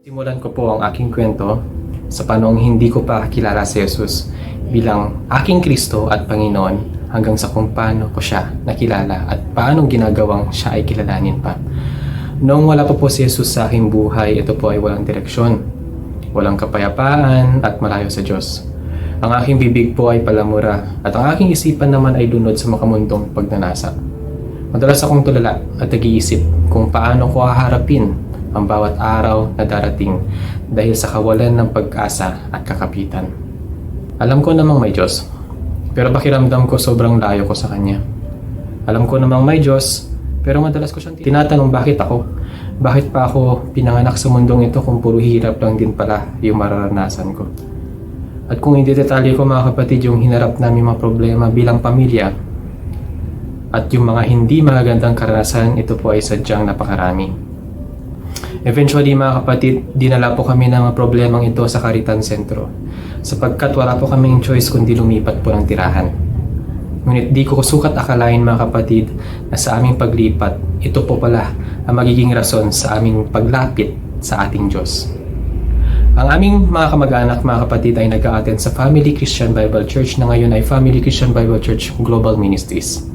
Simulan ko po ang aking kwento sa panong hindi ko pa kilala si Jesus bilang aking Kristo at Panginoon hanggang sa kung paano ko siya nakilala at paano ginagawang siya ay kilalanin pa. Noong wala pa po si Jesus sa aking buhay, ito po ay walang direksyon, walang kapayapaan at malayo sa Diyos. Ang aking bibig po ay palamura at ang aking isipan naman ay lunod sa makamundong pagnanasa. Madalas akong tulala at nag-iisip kung paano ko haharapin ang bawat araw na darating dahil sa kawalan ng pag-asa at kakapitan. Alam ko namang may Diyos, pero pakiramdam ko sobrang layo ko sa Kanya. Alam ko namang may Diyos, pero madalas ko siyang tinatanong bakit ako? Bakit pa ako pinanganak sa mundong ito kung puro hirap lang din pala yung mararanasan ko? At kung hindi detalye ko mga kapatid yung hinarap namin mga problema bilang pamilya, at yung mga hindi magagandang karanasan, ito po ay sadyang napakarami. Eventually mga kapatid, dinala po kami ng mga problemang ito sa Karitan Sentro sapagkat wala po kaming choice kundi lumipat po ng tirahan. Ngunit di ko sukat akalain mga kapatid na sa aming paglipat, ito po pala ang magiging rason sa aming paglapit sa ating Diyos. Ang aming mga kamag-anak mga kapatid ay nag attend sa Family Christian Bible Church na ngayon ay Family Christian Bible Church Global Ministries.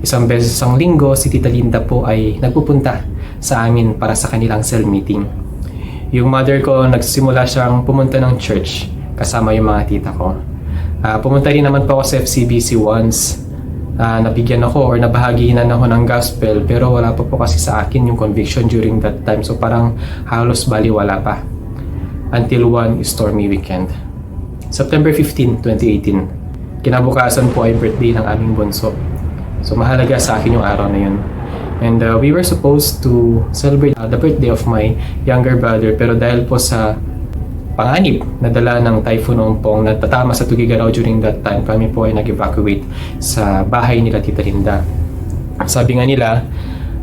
Isang beses ang linggo, si Tita Linda po ay nagpupunta sa amin para sa kanilang cell meeting. Yung mother ko, nagsimula siyang pumunta ng church kasama yung mga tita ko. Ah, pumunta rin naman po ako sa FCBC once. Ah, nabigyan ako or nabahaginan ako ng gospel pero wala pa po kasi sa akin yung conviction during that time. So parang halos baliwala pa. Until one stormy weekend. September 15, 2018. Kinabukasan po ay birthday ng aming bunso. So mahalaga sa akin yung araw na yun. And uh, we were supposed to celebrate uh, the birthday of my younger brother pero dahil po sa panganib na dala ng Typhoon Ompong na tatama sa Tugigaraw during that time, kami po ay nag-evacuate sa bahay nila Tita Linda. Sabi nga nila,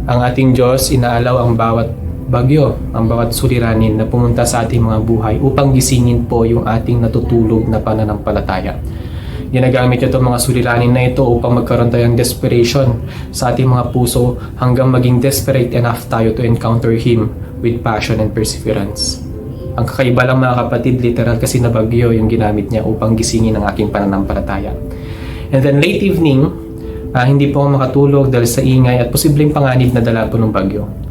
ang ating Diyos inaalaw ang bawat bagyo, ang bawat suliranin na pumunta sa ating mga buhay upang gisingin po yung ating natutulog na pananampalataya. Ginagamit ito mga suliranin na ito upang magkaroon tayo ng desperation sa ating mga puso hanggang maging desperate enough tayo to encounter Him with passion and perseverance. Ang kakaiba lang mga kapatid, literal kasi na bagyo yung ginamit niya upang gisingin ang aking pananampalataya. And then late evening, ah, hindi po ako makatulog dahil sa ingay at posibleng panganib na dala po ng bagyo.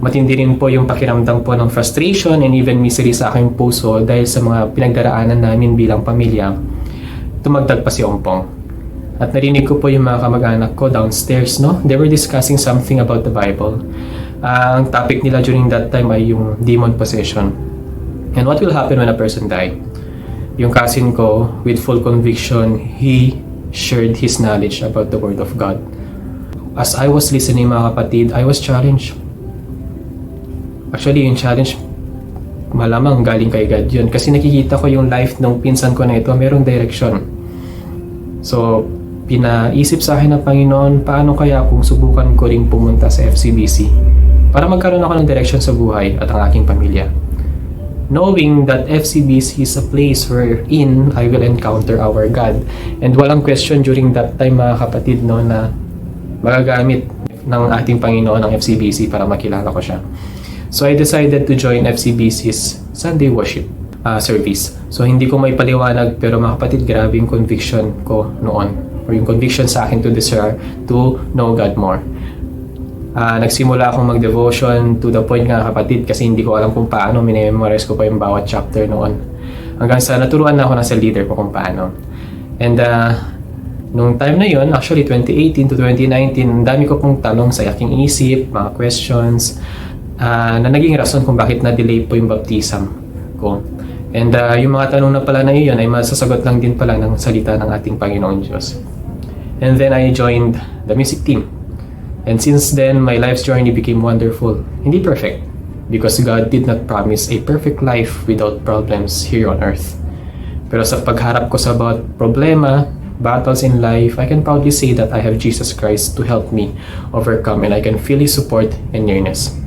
Matindi rin po yung pakiramdam po ng frustration and even misery sa aking puso dahil sa mga pinagdaraanan namin bilang pamilya tumagdag pa si Ompong. At narinig ko po yung mga kamag-anak ko downstairs, no? They were discussing something about the Bible. Ah, ang topic nila during that time ay yung demon possession. And what will happen when a person die? Yung cousin ko, with full conviction, he shared his knowledge about the Word of God. As I was listening mga kapatid, I was challenged. Actually, yung challenge malamang galing kay God yun. Kasi nakikita ko yung life ng pinsan ko na ito, merong direction. So, pinaisip sa akin ng Panginoon, paano kaya kung subukan ko ring pumunta sa FCBC para magkaroon ako ng direction sa buhay at ang aking pamilya. Knowing that FCBC is a place wherein I will encounter our God. And walang question during that time mga kapatid no, na magagamit ng ating Panginoon ang FCBC para makilala ko siya. So I decided to join FCBC's Sunday worship uh, service. So hindi ko may paliwanag pero mga kapatid, grabe yung conviction ko noon or yung conviction sa akin to desire to know God more. Ah, nagsimula akong mag-devotion to the point nga kapatid kasi hindi ko alam kung paano minememorize ko pa yung bawat chapter noon. Hanggang sa naturuan na ako ng sa leader ko kung paano. And uh, nung time na yon actually 2018 to 2019, ang dami ko pong tanong sa aking isip, mga questions, ah, na naging rason kung bakit na-delay po yung baptism ko. And ah, yung mga tanong na pala na iyon ay masasagot lang din pala ng salita ng ating Panginoon Diyos. And then I joined the music team. And since then, my life's journey became wonderful. Hindi perfect, because God did not promise a perfect life without problems here on earth. Pero sa pagharap ko sa bawat problema, battles in life, I can proudly say that I have Jesus Christ to help me overcome and I can feel His support and nearness.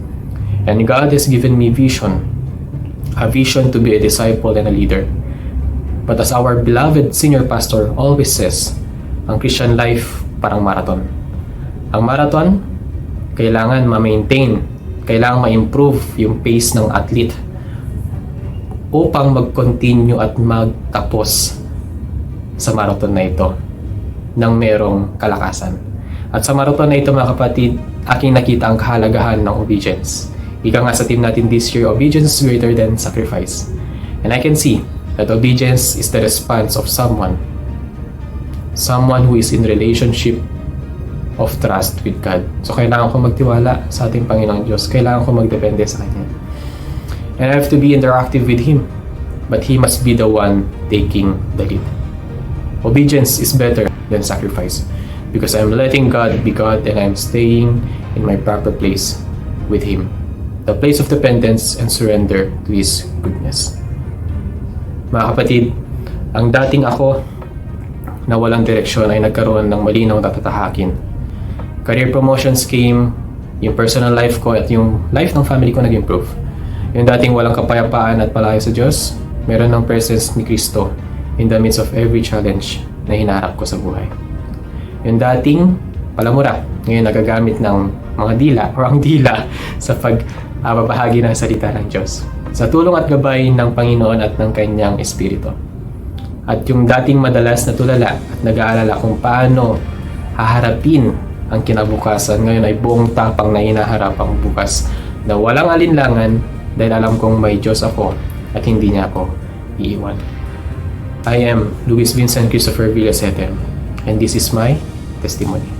And God has given me vision, a vision to be a disciple and a leader. But as our beloved senior pastor always says, ang Christian life parang marathon. Ang marathon, kailangan ma-maintain, kailangan ma-improve yung pace ng athlete upang mag-continue at magtapos sa marathon na ito ng merong kalakasan. At sa marathon na ito mga kapatid, aking nakita ang kahalagahan ng obedience. Ika nga sa team natin this year, obedience is greater than sacrifice. And I can see that obedience is the response of someone someone who is in relationship of trust with God. So, kailangan ko magtiwala sa ating Panginoong Diyos. Kailangan ko magdepende sa Kanya. And I have to be interactive with Him. But He must be the one taking the lead. Obedience is better than sacrifice because I'm letting God be God and I'm staying in my proper place with Him. The place of dependence and surrender to His goodness. Mga kapatid, ang dating ako na walang direksyon ay nagkaroon ng malinaw na tatahakin. Career promotions came, yung personal life ko at yung life ng family ko nag-improve. Yung dating walang kapayapaan at palayo sa Diyos, meron ng presence ni Kristo in the midst of every challenge na hinaharap ko sa buhay. Yung dating palamura, ngayon nagagamit ng mga dila or ang dila sa pagbabahagi ng salita ng Diyos. Sa tulong at gabay ng Panginoon at ng Kanyang Espiritu. At yung dating madalas na tulala at nag-aalala kung paano haharapin ang kinabukasan, ngayon ay buong tapang na hinaharap ang bukas na walang alinlangan dahil alam kong may Diyos ako at hindi niya ako iiwan. I am Luis Vincent Christopher Villasete and this is my testimony.